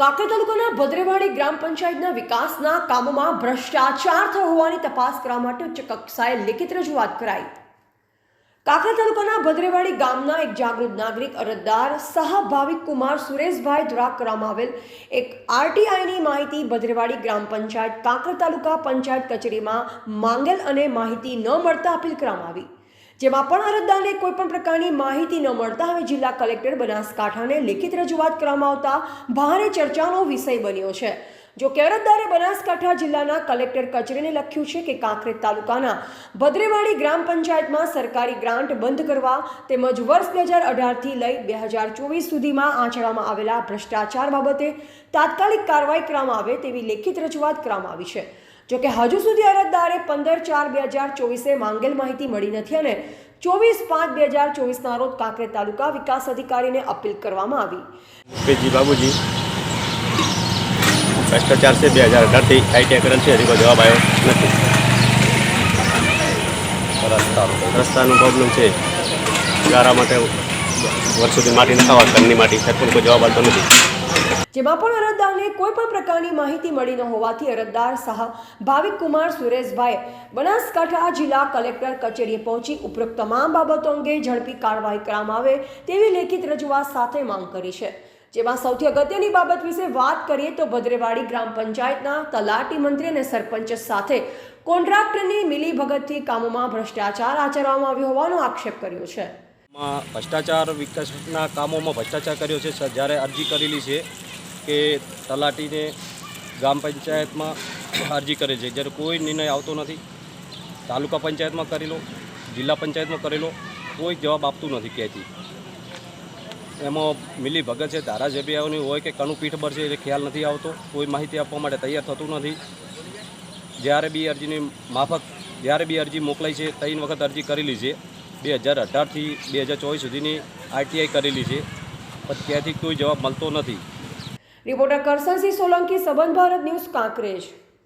કાંકરેજ તાલુકાના ભદ્રેવાડી ગ્રામ પંચાયતના વિકાસના કામોમાં ભ્રષ્ટાચાર થયો હોવાની તપાસ કરવા માટે ઉચ્ચ કક્ષાએ લેખિત રજૂઆત કરાઈ. કાંકરેજ તાલુકાના ભદ્રેવાડી ગામના એક જાગૃત નાગરિક અરજદાર સહભાવિક કુમાર સુરેશભાઈ દ્વારા કરવામાં આવેલ એક આરટીઆઈની માહિતી ભદ્રેવાડી ગ્રામ પંચાયત કાંકર તાલુકા પંચાયત કચેરીમાં માંગેલ અને માહિતી ન મળતા અપીલ કરવામાં આવી. જેમાં પણ અરજદારને કોઈ પણ પ્રકારની માહિતી ન મળતા હવે જિલ્લા કલેક્ટર બનાસકાંઠાને લેખિત રજૂઆત કરવામાં આવતા ભારે ચર્ચાનો વિષય બન્યો છે. જો કે અરજદારે બનાસકાંઠા જિલ્લાના કલેક્ટર કચેરીને લખ્યું છે કે કાંકરેજ તાલુકાના ભદ્રેવાડી ગ્રામ પંચાયતમાં સરકારી ગ્રાન્ટ બંધ કરવા તેમજ વર્ષ બે હજાર અઢારથી લઈ બે હજાર ચોવીસ સુધીમાં આચરવામાં આવેલા ભ્રષ્ટાચાર બાબતે તાત્કાલિક કાર્યવાહી કરવામાં આવે તેવી લેખિત રજૂઆત કરવામાં આવી છે. જો કે હજુ સુધી અરજદારે પંદર ચાર બે હજાર ચોવીસે માંગેલ માહિતી મળી નથી અને ચોવીસ પાંચ બે હજાર ચોવીસના રોજ કાંકરેજ તાલુકા વિકાસ અધિકારીને અપીલ કરવામાં આવી. બાબુજી, ભ્રષ્ટાચાર છે, બે હજાર અઢારથી આઈટીઆઈ કરેલ છે હજી કોઈ જવાબ આવ્યો નથી. રસ્તાનો પ્રોબ્લેમ છે. ગારા માટે વર્ષ સુધી માટી નખાવા ઘરની માટી કોઈ જવાબ આવતો નથી. જેમાં પણ અરજદારને કોઈ પણ પ્રકારની માહિતી મળી ન હોવાથી અરજદાર સહ ભાવિક કુમાર સુરેશભાઈ બનાસકાંઠા જિલ્લા કલેક્ટર કચેરીએ પહોંચી ઉપરોક્ત તમામ બાબતો અંગે ઝડપી કાર્યવાહી કરવામાં આવે તેવી લેખિત રજૂઆત સાથે માંગ કરી છે. જેમાં સૌથી અગત્યની બાબત વિશે વાત કરીએ તો ભદ્રેવાડી ગ્રામ પંચાયતના તલાટી મંત્રી અને સરપંચ સાથે કોન્ટ્રાક્ટરની મિલીભગતથી કામોમાં ભ્રષ્ટાચાર આચરવામાં આવ્યો હોવાનો આક્ષેપ કર્યો છે. ભ્રષ્ટાચાર વિકાસના કામોમાં ભ્રષ્ટાચાર કર્યો છે, જ્યારે અરજી કરેલી છે. કે તલાટીને ગ્રામ પંચાયતમાં અરજી કરે છે. જ્યારે કોઈ નિર્ણય આવતો નથી, તાલુકા પંચાયતમાં કરેલો જિલ્લા પંચાયતમાં કરેલો કોઈ જવાબ આપતું નથી ક્યાંથી એમાં મિલી ભગત છે ધારાસભ્યોની હોય કે કણું પીઠ છે, એ ખ્યાલ નથી આવતો. કોઈ માહિતી આપવા માટે તૈયાર થતું નથી. જ્યારે બી અરજીની માફક, જ્યારે બી અરજી મોકલાઈ છે, ત્રણ વખત અરજી કરેલી છે. બે હજાર અઢારથી બે હજાર ચોવીસ સુધીની આરટીઆઈ કરેલી છે. પણ ત્યાંથી કોઈ જવાબ મળતો નથી. રિપોર્ટર કરસનસિંહ સોલંકી સંબંધ ભારત ન્યૂઝ કાંકરેજ.